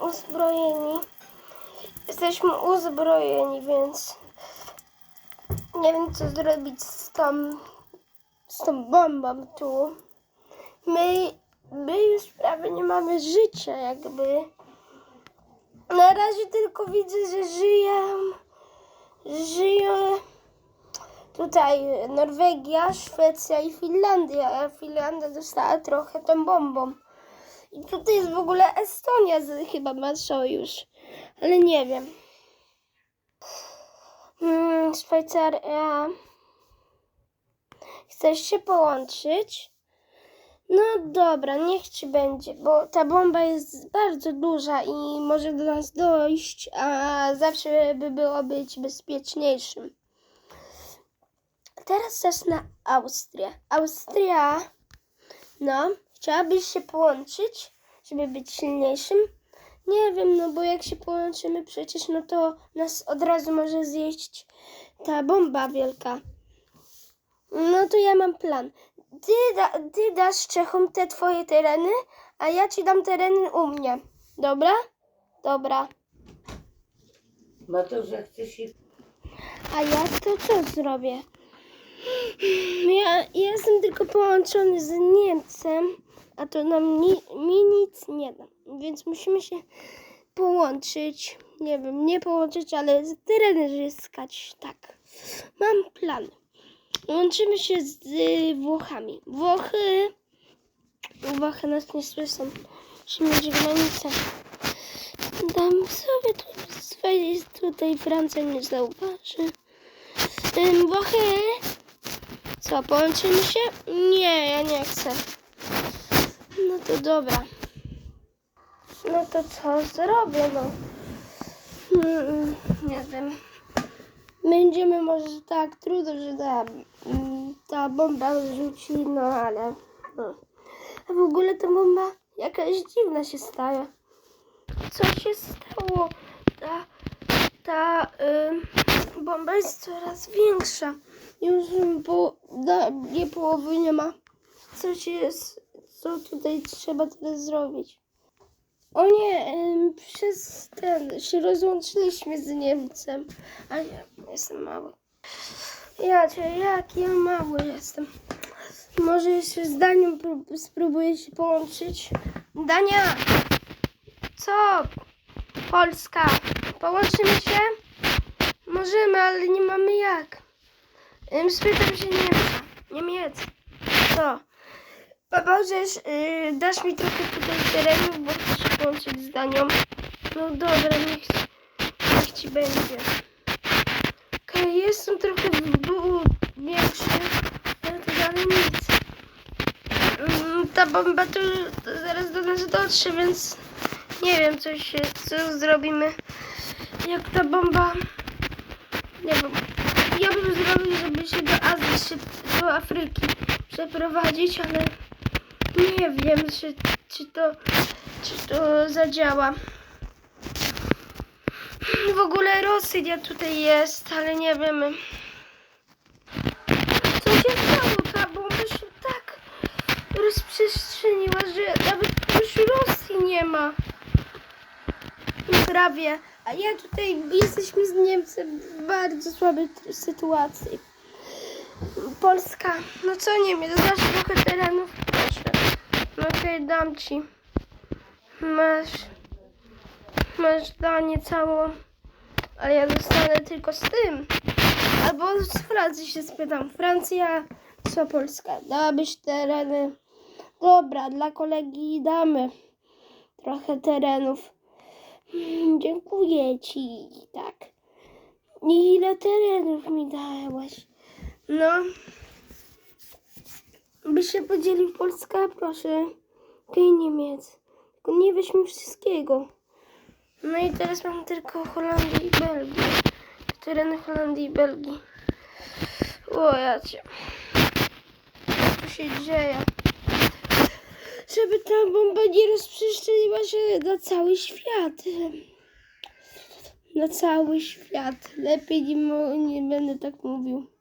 Uzbrojeni. Jesteśmy uzbrojeni, więc nie wiem co zrobić z tą, z tą bombą tu. My, my już prawie nie mamy życia jakby. Na razie tylko widzę, że żyję, żyję tutaj Norwegia, Szwecja i Finlandia. A Finlandia dostała trochę tą bombą. I tutaj jest w ogóle Estonia, z- chyba ma sojusz, ale nie wiem. Hmm, Szwajcaria. Chcesz się połączyć? No dobra, niech ci będzie, bo ta bomba jest bardzo duża i może do nas dojść, a zawsze by było być bezpieczniejszym. Teraz czas na Austrię. Austria, no, chciałabyś się połączyć, żeby być silniejszym? Nie wiem, no bo jak się połączymy przecież, no to nas od razu może zjeść ta bomba wielka. No to ja mam plan. Ty, da, ty dasz Czechom te twoje tereny, a ja ci dam tereny u mnie. Dobra? Dobra. Ma to, że chce się A ja to co zrobię? Ja, ja jestem tylko połączony z Niemcem, a to nam ni, mi nic nie da. Więc musimy się połączyć. Nie wiem, nie połączyć, ale z zyskać. Tak. Mam plan. Łączymy się z y, Włochami. Włochy. Włochy nas nie słyszą. Musimy mieć granicę. Dam sobie tu swoje tutaj Francja nie zauważy. Włochy. Co, połączymy się? Nie, ja nie chcę. No to dobra. No to co zrobię, no? Mm, nie wiem. Będziemy może tak, trudno, że ta, mm, ta bomba rzuci, no ale... No. A w ogóle ta bomba jakaś dziwna się staje. Co się stało? Ta, ta y, bomba jest coraz większa. Już po, da, nie połowy nie ma. Co się jest, co tutaj trzeba teraz zrobić? O nie, przez ten się rozłączyliśmy z Niemcem. A ja jestem mały. Ja cię, jak ja mały jestem. Może jeszcze z Danią prób- spróbuję się połączyć. Dania! Co? Polska. Połączymy się? Możemy, ale nie mamy jak. Spytam się Niemca. Niemiec. Co? Możesz, yy, dasz mi trochę tutaj terenu, bo chcę się połączyć z Danią. No dobra, niech, niech ci będzie. Okej, jestem trochę w dół większy, ale to dalej nic. Mm, Ta bomba tu zaraz do nas dotrze, więc nie wiem, co się, co zrobimy. Jak ta bomba, nie wiem, ja bym zrobił, żeby się do Azji, do Afryki przeprowadzić, ale nie wiem, czy, czy to, czy to zadziała. W ogóle Rosja tutaj jest, ale nie wiemy. Co się stało? Ta bomba się tak rozprzestrzeniła, że nawet już Rosji nie ma. Prawie. A ja tutaj jesteśmy z Niemcem w bardzo słabej sytuacji. Polska. No co nie wiem, dasz trochę terenów? Proszę. No okej, dam ci. Masz. Masz danie całą. Ale ja dostanę tylko z tym. Albo z Francji się spytam. Francja, co Polska? Dałabyś tereny? Dobra, dla kolegi damy trochę terenów. Mm, Dziękuję ci. Tak. Ile terenów mi dałaś? No. By się podzielił Polska, proszę. Okej, Niemiec. Tylko nie weź mi wszystkiego. No i teraz mam tylko Holandię i Belgię. Tereny Holandii i Belgii. O, ja cię. Co tu się dzieje? Żeby ta bomba nie rozprzestrzeniła się na cały świat. Na cały świat. Lepiej nie, nie będę tak mówił.